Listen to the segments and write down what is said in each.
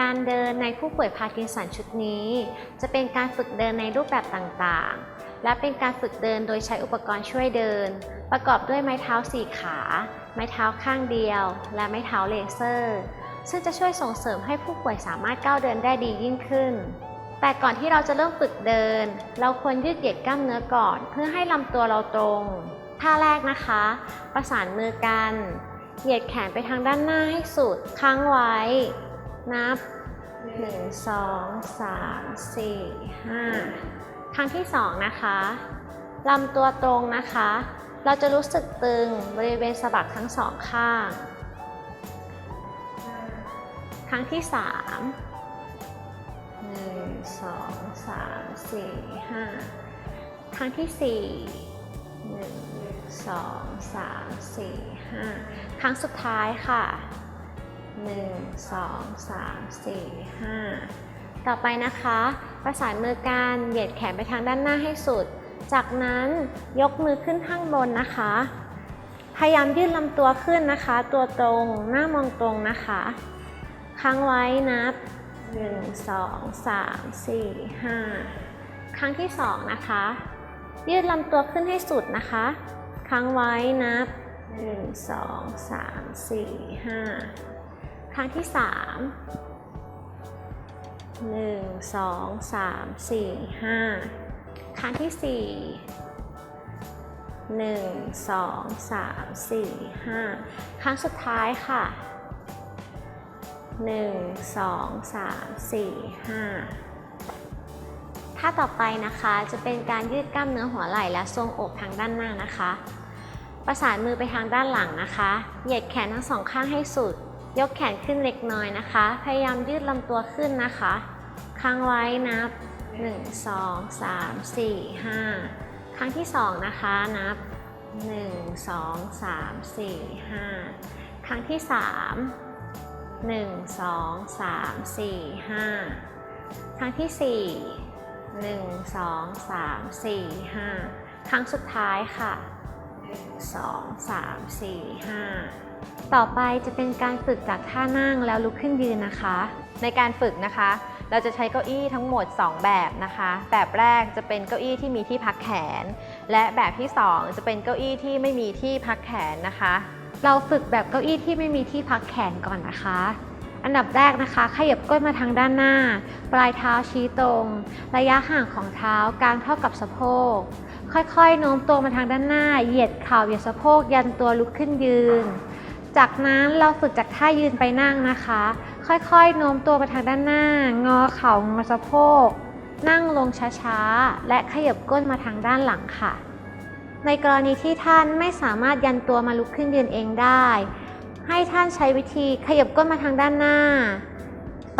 การเดินในผู้ป่วยพาร์กินสันชุดนี้ จะเป็นการฝึกเดินในรูปแบบต่างๆ และเป็นการฝึกเดินโดยใช้อุปกรณ์ช่วยเดิน ประกอบด้วยไม้เท้าสี่ขา ไม้เท้าข้างเดียว และไม้เท้าเลเซอร์ ซึ่งจะช่วยส่งเสริมให้ผู้ป่วยสามารถก้าวเดินได้ดียิ่งขึ้น แต่ก่อนที่เราจะเริ่มฝึกเดิน เราควรยืดเหยียดกล้ามเนื้อก่อน เพื่อให้ลำตัวเราตรงท่าแรกนะคะ ประสานมือกัน เหยียดแขนไปทางด้านหน้าให้สุด ค้างไว้ นับ 1 2 3 4 5 ครั้งที่ 2 นะคะลำตัวตรงนะคะ เราจะรู้สึกตึงบริเวณสะบักทั้งสองข้าง ครั้งที่ 3 1 2 3 4 5 ครั้งที่ 4 1 2 3 4 5 ครั้งสุดท้ายค่ะ 1 2 3 4 5 ต่อไปนะคะ ประสานมือกันเหยียดแขนไปทางด้านหน้าให้สุด จากนั้นยกมือขึ้นข้างบนนะคะ พยายามยืดลำตัวขึ้นนะคะ ตัวตรงหน้ามองตรงนะคะ ค้างไว้นับ 1 2 3 4 5 ครั้งที่ 2 นะคะ ยืดลำตัวขึ้นให้สุดนะคะ ค้างไว้นับ 1 2 3 4 5 ครั้งที่3 1 2 3 4 5ครั้งที่4 1 2 3 4 5ครั้งสุดท้ายค่ะ1 2 3 4 5ถ้าต่อไปนะคะจะเป็นการยืดกล้ามเนื้อหัวไหล่และทรงอกทางด้านหน้านะคะ ประสานมือไปทางด้านหลังนะคะ เหยียดแขนทั้งสองข้างให้สุด ยกแขนขึ้นเล็กน้อยนะคะ พยายามยืดลำตัวขึ้นนะคะ ค้างไว้นับ 1 2 3 4 5 ครั้งที่ 2 นะคะ นับ 1 2 3 4 5 ครั้งที่ 3 1 2 3 4 5 ครั้งที่ 4 1 2 3 4 5 ครั้งสุดท้ายค่ะ 2 3 4 5 ต่อไปจะเป็นการฝึกจากท่านั่งแล้วลุกขึ้นยืนนะคะ ในการฝึกนะคะ เราจะใช้เก้าอี้ทั้งหมด 2 แบบนะคะ แบบแรกจะเป็นเก้าอี้ที่มีที่พักแขน และแบบที่ 2 จะเป็นเก้าอี้ที่ไม่มีที่พักแขนนะคะ เราฝึกแบบเก้าอี้ที่ไม่มีที่พักแขนก่อนนะคะอันดับแรกนะคะ ขยับก้นมาทางด้านหน้า ปลายเท้าชี้ตรง ระยะห่างของเท้ากลางเท่ากับสะโพก ค่อยๆโน้มตัวมาทางด้านหน้า เหยียดเข่าเหยียดสะโพกยันตัวลุกขึ้นยืน จากนั้นเราฝึกจากท่ายืนไปนั่งนะคะ ค่อยๆโน้มตัวมาทางด้านหน้า งอเข่างอสะโพก นั่งลงช้าๆ และขยับก้นมาทางด้านหลังค่ะ ในกรณีที่ท่านไม่สามารถยันตัวมาลุกขึ้นยืนเองได้ ให้ท่านใช้วิธีขยับก้นมาทางด้านหน้า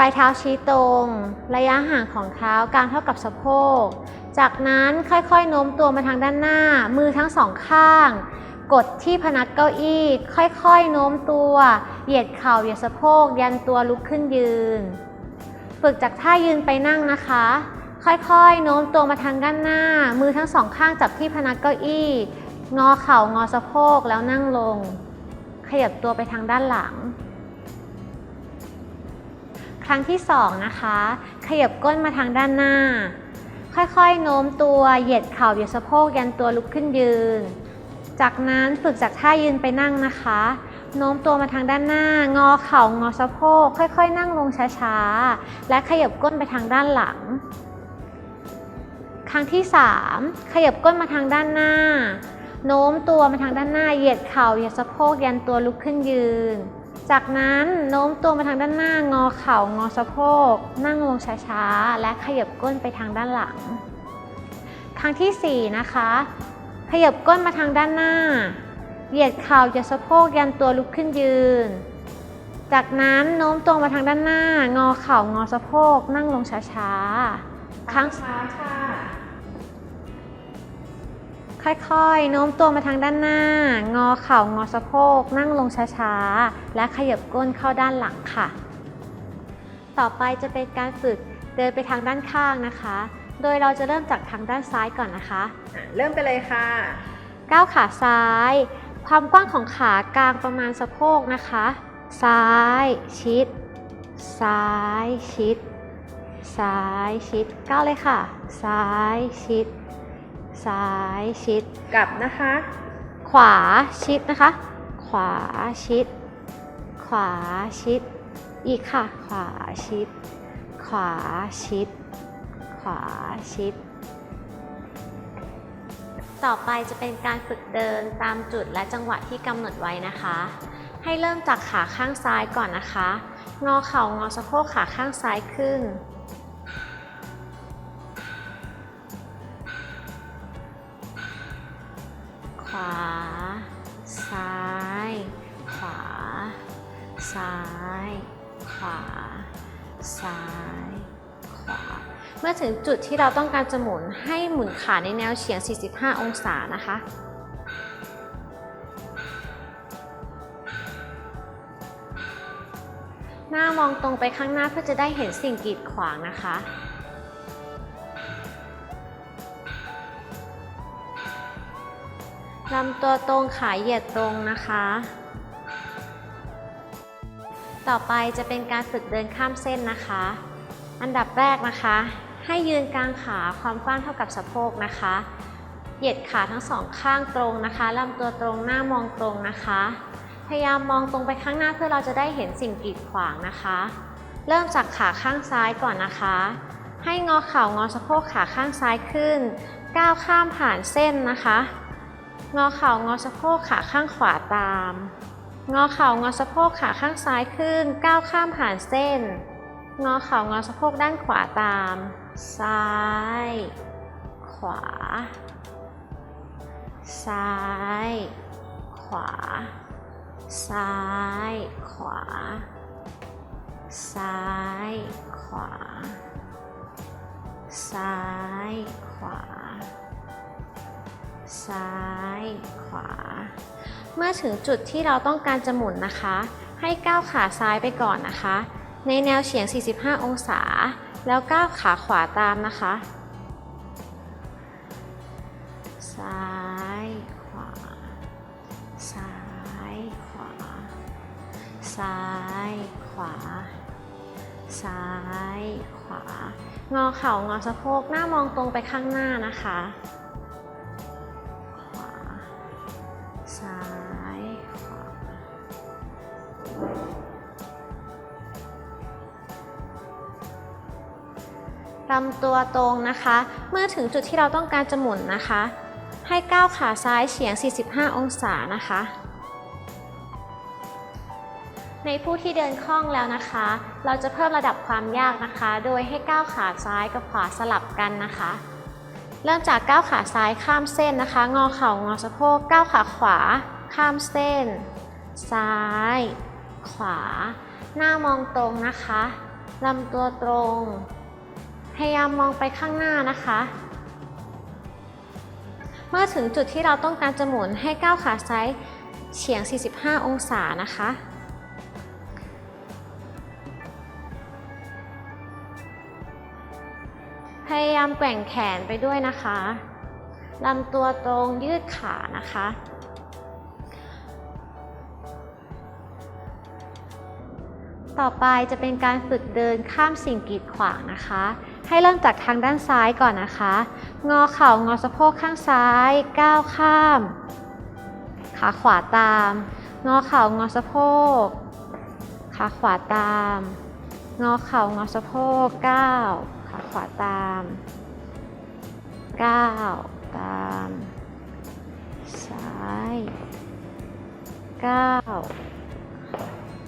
ลายเท้าชี้ตรง ระยะห่างของเท้ากลางเท่ากับสะโพก จากนั้นค่อยๆโน้มตัวมาทางด้านหน้า มือทั้งสองข้าง กดที่พนักเก้าอี้ ค่อยๆโน้มตัว เหยียดเข่าเหยียดสะโพก ยันตัวลุกขึ้นยืน ฝึกจากท่ายืนไปนั่งนะคะ ค่อยๆโน้มตัวมาทางด้านหน้า มือทั้งสองข้างจับที่พนักเก้าอี้ งอเข่างอสะโพกแล้วนั่งลง ขยับตัวไปทางด้านหลัง ครั้งที่สองนะคะ ขยับก้นมาทางด้านหน้า ค่อยๆ โน้มตัวเหยียดเข่าเหยียดสะโพกยันตัวลุกขึ้นยืน จากนั้นฝึกจากท่ายืนไปนั่งนะคะ โน้มตัวมาทางด้านหน้า งอเข่างอสะโพก ค่อยๆ นั่งลงช้าๆ และขยับก้นไปทางด้านหลัง ครั้งที่ 3 ขยับก้นมาทางด้านหน้า โน้มตัวมาทางด้านหน้า เหยียดเข่าเหยียดสะโพกยันตัวลุกขึ้นยืน จากนั้นโน้มตัวมาทางด้านหน้างอเข่างอสะโพก นั่งลงช้าๆ และขยับก้นไปทางด้านหลัง ครั้งที่ 4 นะคะ ขยับก้นมาทางด้านหน้า เหยียดเข่าเหยียดสะโพกยันตัวลุกขึ้นยืน จากนั้นโน้มตัวมาทางด้านหน้า งอเข่างอสะโพก นั่งลงช้าๆ ครั้งช้าค่ะ ค่อยๆ โน้มตัวมาทางด้านหน้า งอเข่างอสะโพก นั่งลงช้าๆ และขยับก้นเข้าด้านหลังค่ะ ต่อไปจะเป็นการฝึกเดินไปทางด้านข้างนะคะ โดยเราจะเริ่มจากทางด้านซ้ายก่อนนะคะอะเริ่มกันเลยค่ะ ก้าวขาซ้าย ความกว้างของขากลางประมาณสะโพกนะคะ ซ้าย ชิด ซ้าย ชิด ซ้าย ชิด ก้าวเลยค่ะ ซ้าย ชิด ซ้ายชิด กลับนะคะ ขวาชิดนะคะ ขวาชิด ขวาชิด อีกค่ะ ขวาชิด ขวาชิด ขวาชิด ต่อไปจะเป็นการฝึกเดินตามจุดและจังหวะที่กำหนดไว้นะคะ ให้เริ่มจากขาข้างซ้ายก่อนนะคะ งอเข่างอสะโพกขาข้างซ้ายขึ้น ถึงจุดที่เราต้องการจะหมุนให้หมุนขาในแนวเฉียง 45 องศานะคะ หน้ามองตรงไปข้างหน้าเพื่อจะได้เห็นสิ่งกีดขวางนะคะลำตัวตรงขาเหยียดตรงนะคะ ต่อไปจะเป็นการฝึกเดินข้ามเส้นนะคะ อันดับแรกนะคะ ให้ยืนกลางขาความกว้างเท่ากับสะโพกนะคะ เหยียดขาทั้งสองข้างตรงนะคะลำตัวตรงหน้ามองตรงนะคะ พยายามมองตรงไปข้างหน้าเพื่อเราจะได้เห็นสิ่งกีดขวางนะคะ เริ่มจากขาข้างซ้ายก่อนนะคะ ให้งอเข่างอสะโพกขาข้างซ้ายขึ้น ก้าวข้ามผ่านเส้นนะคะ งอเข่างอสะโพกขาข้างขวาตาม งอเข่างอสะโพกขาข้างซ้ายขึ้น ก้าวข้ามผ่านเส้น งอเข่างอสะโพกด้านขวาตาม ซ้าย ขวา ซ้าย ขวา ซ้าย ขวา ซ้าย ขวา ซ้าย ขวา ซ้าย ขวา เมื่อถึงจุดที่เราต้องการจะหมุนนะคะ ให้ก้าวขาซ้ายไปก่อนนะคะ ในแนวเฉียง 45 องศา แล้วก้าวขาขวาตามนะคะ ซ้ายขวา ซ้ายขวา ซ้ายขวา ซ้ายขวา งอเข่างอสะโพกหน้ามองตรงไปข้างหน้านะคะ ลำตัวตรงนะคะ เมื่อถึงจุดที่เราต้องการจะหมุนนะคะ ให้ก้าวขาซ้ายเฉียง 45 องศานะคะ ในผู้ที่เดินคล่องแล้วนะคะ เราจะเพิ่มระดับความยากนะคะ โดยให้ก้าวขาซ้ายกับขวาสลับกันนะคะ เริ่มจากก้าวขาซ้ายข้ามเส้นนะคะ งอเข่างอสะโพกก้าวขาขวา ข้ามเส้น ซ้าย ขวา หน้ามองตรงนะคะลำตัวตรง พยายามมองไปข้างหน้านะคะ เมื่อถึงจุดที่เราต้องการจะหมุนให้ก้าวขาซ้ายเฉียง 45 องศานะคะ พยายามแกว่งแขนไปด้วยนะคะลำตัวตรงยืดขานะคะ ต่อไปจะเป็นการฝึกเดินข้ามสิ่งกีดขวางนะคะ ให้เริ่มจากทางด้านซ้ายก่อนนะคะ งอเข่างอสะโพกข้างซ้าย ก้าวข้าม ขาขวาตาม งอเข่างอสะโพก ขาขวาตาม งอเข่างอสะโพกก้าวขาขวาตามก้าวตามซ้ายก้าว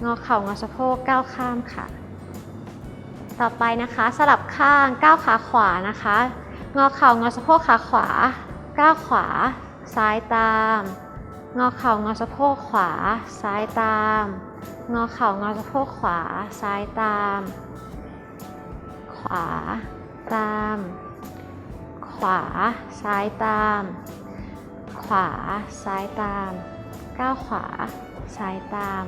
งอเข่างอสะโพกก้าวข้ามค่ะ ต่อไปนะคะสลับข้างก้าวขาขวานะคะ งอเข่างอสะโพกขาขวาก้าวขวา ซ้ายตาม งอเข่างอสะโพกขวา ซ้ายตาม งอเข่างอสะโพกขวา ซ้ายตาม ขวาตาม ขวา ซ้ายตาม ขวา ซ้ายตาม ก้าวขวา ซ้ายตาม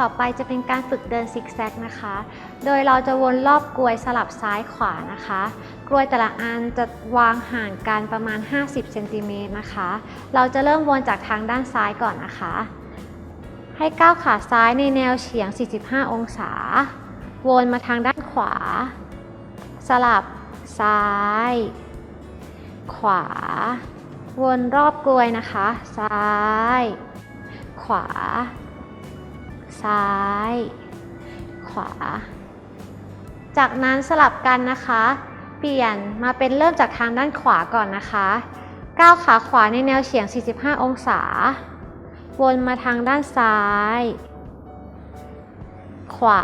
ต่อไปจะเป็นการฝึกเดินซิกแซกนะคะ โดยเราจะวนรอบกลวยสลับซ้ายขวานะคะ กลวยแต่ละอันจะวางห่างกันประมาณ 50เซนติเมตรนะคะ เราจะเริ่มวนจากทางด้านซ้ายก่อนนะคะ ให้ก้าวขาซ้ายในแนวเฉียง 45 องศา วนมาทางด้านขวา สลับซ้าย ขวา วนรอบกลวยนะคะ ซ้าย ขวา ซ้าย ขวา จากนั้นสลับกันนะคะ เปลี่ยนมาเป็นเริ่มจากทางด้านขวาก่อนนะคะก้าวขาขวาในแนวเฉียง 45 องศา วนมาทางด้านซ้าย ขวา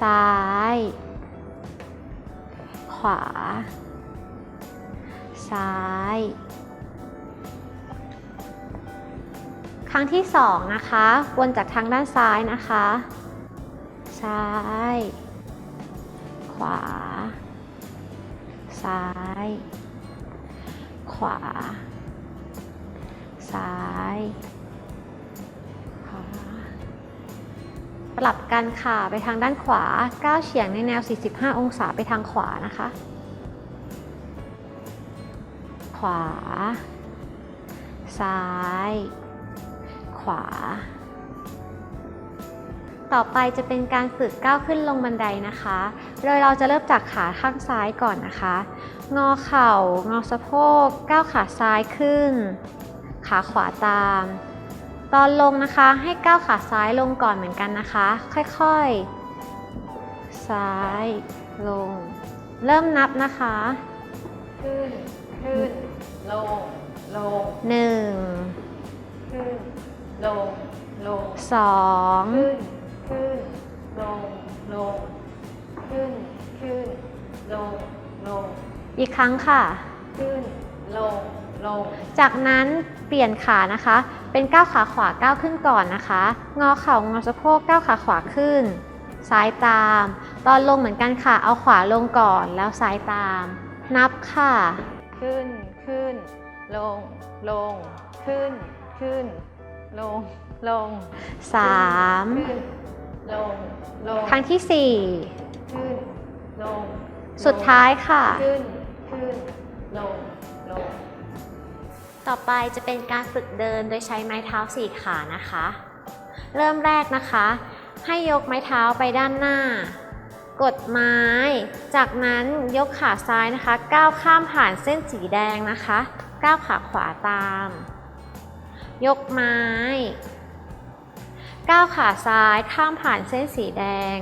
ซ้าย ขวา ซ้าย รั้งที่สองนะคะ วนจากทางด้านซ้ายนะคะ ซ้าย ขวา ซ้าย ขวา ซ้ายขวาสลับกันค่ะไปทางด้านขวาก้าวเฉียงในแนว 45 องศาไปทางขวานะคะ ขวา ซ้าย ขวา ต่อไปจะเป็นการฝึกก้าวขึ้นลงบันไดนะคะ โดยเราจะเริ่มจากขาข้างซ้ายก่อนนะคะ งอเข่า งอสะโพก ก้าวขาซ้ายขึ้น ขาขวาตาม ตอนลงนะคะให้ก้าวขาซ้ายลงก่อนเหมือนกันนะคะ ค่อยๆ ซ้าย ลง เริ่มนับนะคะ ขึ้น ขึ้น ลง ลง1ขึ้น ลง ลง2ขึ้น ขึ้น ลง ลง ขึ้น ขึ้น ลง ลง อีกครั้งค่ะ ขึ้น ลง ลง จากนั้นเปลี่ยนขานะคะ เป็นก้าวขาขวาก้าวขึ้นก่อนนะคะ งอเข่างอสะโพกก้าวขาขวาขึ้น ซ้ายตาม ตอนลงเหมือนกันค่ะ เอาขวาลงก่อนแล้วซ้ายตาม นับค่ะ ขึ้น ขึ้น ลง ลง ขึ้น ขึ้น ลง ลง3ขึ้นลง ลง ครั้งที่ขึ้น ลง4สุดท้ายค่ะ ขึ้น ขึ้น ลง ลง ต่อไปจะเป็นการฝึกเดินโดยใช้ไม้เท้าสี่ขานะคะ เริ่มแรกนะคะ ให้ยกไม้เท้าไปด้านหน้า กดไม้ จากนั้นยกขาซ้ายนะคะ ก้าวข้ามผ่านเส้นสีแดงนะคะ ก้าวขาขวาตาม ยกไม้ ก้าวขาซ้ายข้ามผ่านเส้นสีแดง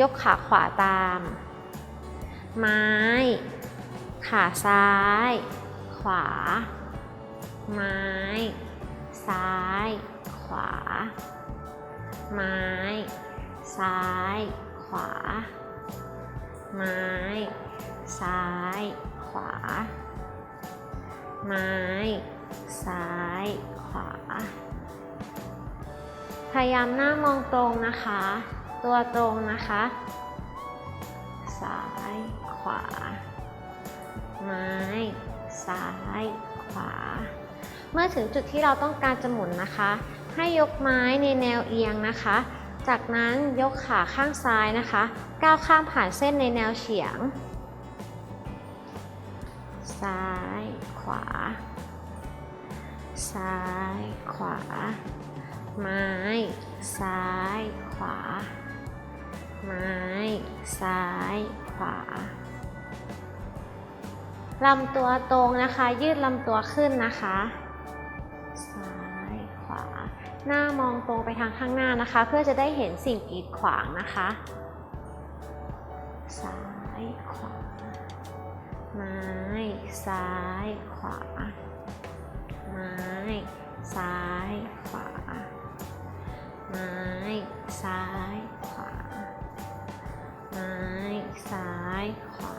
ยกขาขวาตาม ไม้ ขาซ้าย ขวา ไม้ ซ้าย ขวา ไม้ ซ้าย ขวา ไม้ ซ้าย ขวา ไม้ ซ้าย ขวา พยายามหน้ามองตรงนะคะ ตัวตรงนะคะ ซ้ายขวา ไม้ซ้ายขวา เมื่อถึงจุดที่เราต้องการจะหมุนนะคะ ให้ยกไม้ในแนวเอียงนะคะ จากนั้นยกขาข้างซ้ายนะคะ ก้าวข้ามผ่านเส้นในแนวเฉียง ซ้ายขวา ซ้าย ขวา ไม้ ซ้าย ขวา ไม้ ซ้าย ขวาลำตัวตรงนะคะ ยืดลำตัวขึ้นนะคะ ซ้ายขวา หน้ามองตรงไปทางข้างหน้านะคะ เพื่อจะได้เห็นสิ่งกีดขวางนะคะ ซ้ายขวา ไม้ ซ้ายขวา ไม้ ซ้าย ขวา ไม้ ซ้าย ขวา ไม้ ซ้าย ขวา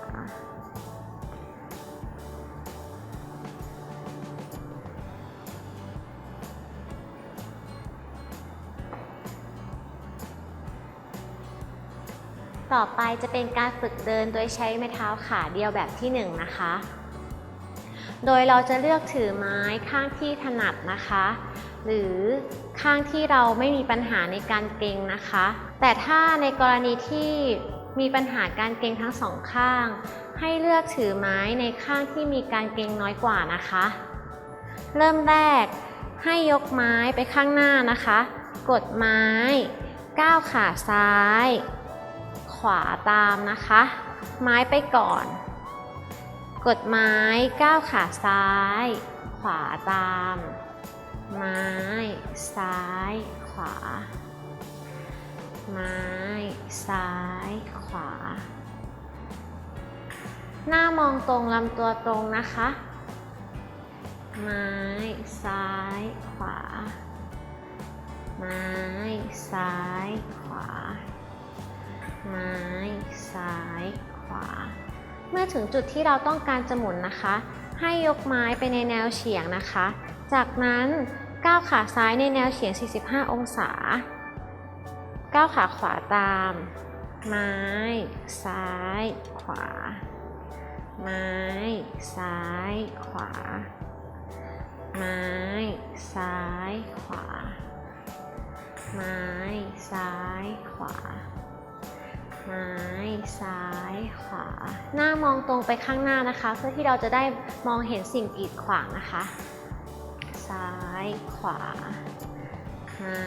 ต่อไปจะเป็นการฝึกเดินโดยใช้ไม้เท้าขาเดียวแบบที่ 1นงนะคะ โดยเราจะเลือกถือไม้ข้างที่ถนัดนะคะ หรือข้างที่เราไม่มีปัญหาในการเกร็งนะคะ แต่ถ้าในกรณีที่มีปัญหาการเกร็งทั้งสองข้าง ให้เลือกถือไม้ในข้างที่มีการเกร็งน้อยกว่านะคะ เริ่มแรกให้ยกไม้ไปข้างหน้านะคะ กดไม้ก้าวขาซ้าย ขวาตามนะคะ ไม้ไปก่อน กดไม้ก้าวขาซ้าย ขวาตาม ไม้ ซ้าย ขวา ไม้ ซ้าย ขวา หน้ามองตรงลำตัวตรงนะคะ ไม้ ซ้าย ขวา ไม้ ซ้าย ขวา ไม้ ซ้าย ขวา เมื่อถึงจุดที่เราต้องการจะหมุนนะคะ ให้ยกไม้ไปในแนวเฉียงนะคะ จากนั้นก้าวขาซ้ายในแนวเฉียง 45 องศา ก้าวขาขวาตาม ไม้ ซ้าย ขวา ไม้ ซ้าย ขวา ไม้ ซ้าย ขวา ไม้ ซ้าย ขวา ไม้ซ้ายขวา หน้ามองตรงไปข้างหน้านะคะ เพื่อที่เราจะได้มองเห็นสิ่งกีดขวางนะคะ ซ้ายขวาไม้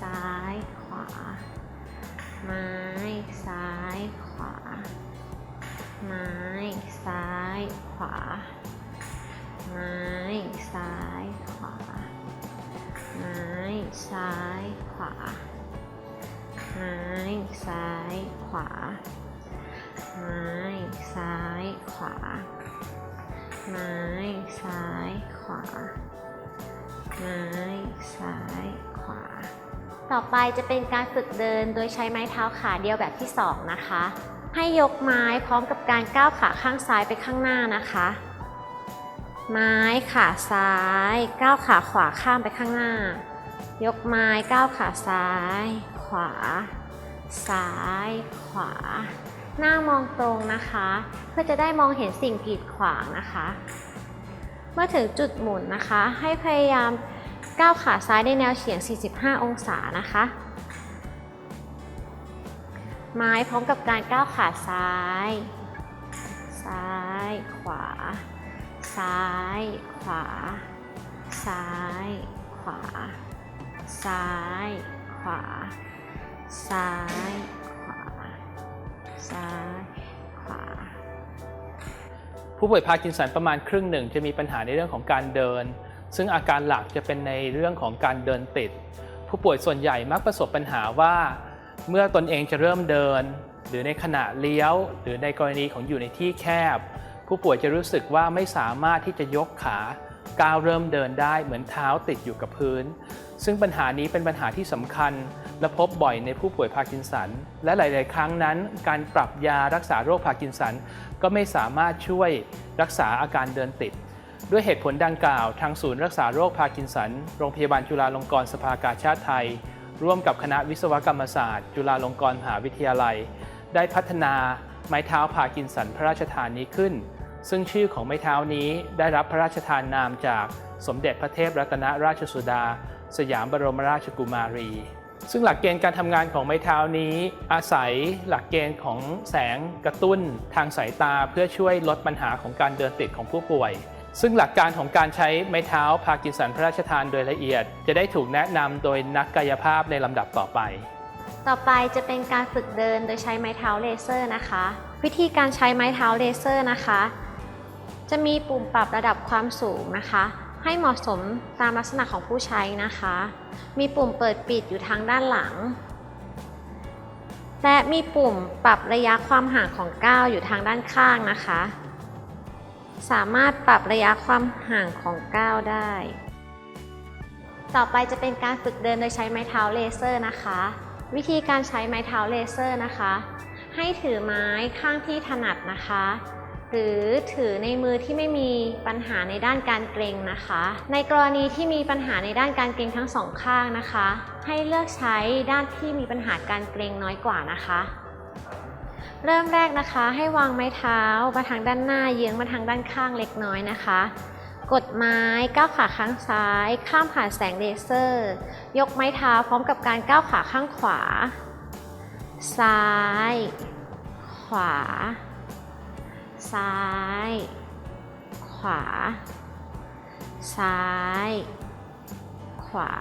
ซ้ายขวา ไม้ซ้ายขวา ไม้ซ้ายขวา ไม้ซ้ายขวา ไม้ซ้ายขวา ไม้ซ้าย ขวาไม้ซ้าย ขวา ไม้ ซ้าย ขวา ไม้ ซ้าย ขวา ต่อไปจะเป็นการฝึกเดินโดยใช้ไม้เท้าขาเดียวแบบที่สองนะคะ ให้ยกไม้พร้อมกับการก้าวขาข้างซ้ายไปข้างหน้านะคะ ไม้ขาซ้าย ก้าวขาขวาข้ามไปข้างหน้า ยกไม้ก้าวขาซ้าย ขวา ซ้ายขวา หน้ามองตรงนะคะ เพื่อจะได้มองเห็นสิ่งกีดขวางนะคะ เมื่อถึงจุดหมุนนะคะ ให้พยายามก้าวขาซ้ายในแนวเฉียง 45 องศานะคะ ไม้พร้อมกับการก้าวขาซ้าย ซ้ายขวา ซ้ายขวา ซ้ายขวา ซ้ายขวา ซ้ายขวาซ้ายขวาผู้ป่วยพาร์กินสันประมาณครึ่งหนึ่งจะมีปัญหาในเรื่องของการเดิน ซึ่งอาการหลักจะเป็นในเรื่องของการเดินติด ผู้ป่วยส่วนใหญ่มักประสบปัญหาว่า เมื่อตนเองจะเริ่มเดิน หรือในขณะเลี้ยว หรือในกรณีของอยู่ในที่แคบ ผู้ป่วยจะรู้สึกว่าไม่สามารถที่จะยกขาก้าวเริ่มเดินได้เหมือนเท้าติดอยู่กับพื้น ซึ่งปัญหานี้เป็นปัญหาที่สำคัญ และพบบ่อยในผู้ป่วยพาร์กินสัน และหลาย ๆ ครั้งนั้น การปรับยารักษาโรคพาร์กินสัน ก็ไม่สามารถช่วยรักษาอาการเดินติด ด้วยเหตุผลดังกล่าว ทางศูนย์รักษาโรคพาร์กินสัน โรงพยาบาลจุฬาลงกรณ์สภากาชาติไทย ร่วมกับคณะวิศวกรรมศาสตร์ จุฬาลงกรณ์มหาวิทยาลัย ได้พัฒนาไม้เท้าพาร์กินสันพระราชทานนี้ขึ้น ซึ่งชื่อของไม้เท้านี้ได้รับพระราชทานนามจากสมเด็จพระเทพรัตนราชสุดา สยามบรมราชกุมารี ซึ่งหลักเกณฑ์การทำงานของไม้เท้านี้ อาศัยหลักเกณฑ์ของแสงกระตุ้นทางสายตาเพื่อช่วยลดปัญหาของการเดินติดของผู้ป่วย ซึ่งหลักการของการใช้ไม้เท้าพากินสันพระราชทานโดยละเอียด จะได้ถูกแนะนำโดยนักกายภาพในลำดับต่อไป ต่อไปจะเป็นการฝึกเดินโดยใช้ไม้เท้าเลเซอร์นะคะ วิธีการใช้ไม้เท้าเลเซอร์นะคะ จะมีปุ่มปรับระดับความสูงนะคะ ให้เหมาะสมตามลักษณะของผู้ใช้นะคะ มีปุ่มเปิดปิดอยู่ทางด้านหลัง และมีปุ่มปรับระยะความห่างของก้าวอยู่ทางด้านข้างนะคะ สามารถปรับระยะความห่างของก้าวได้ ต่อไปจะเป็นการฝึกเดินโดยใช้ไม้เท้าเลเซอร์นะคะ วิธีการใช้ไม้เท้าเลเซอร์นะคะ ให้ถือไม้ข้างที่ถนัดนะคะ หรือถือในมือที่ไม่มีปัญหาในด้านการเกรงนะคะ ในกรณีที่มีปัญหาในด้านการเกรงทั้งสองข้างนะคะ ให้เลือกใช้ด้านที่มีปัญหาการเกรงน้อยกว่านะคะ เริ่มแรกนะคะให้วางไม้เท้ามาทางด้านหน้าเยื้องมาทางด้านข้างเล็กน้อยนะคะกดไม้ก้าวขาข้างซ้าย ข้ามผ่านแสงเลเซอร์ ยกไม้เท้าพร้อมกับการก้าวขาข้างขวา ซ้าย ขวา ซ้าย ขวา ซ้าย ขวา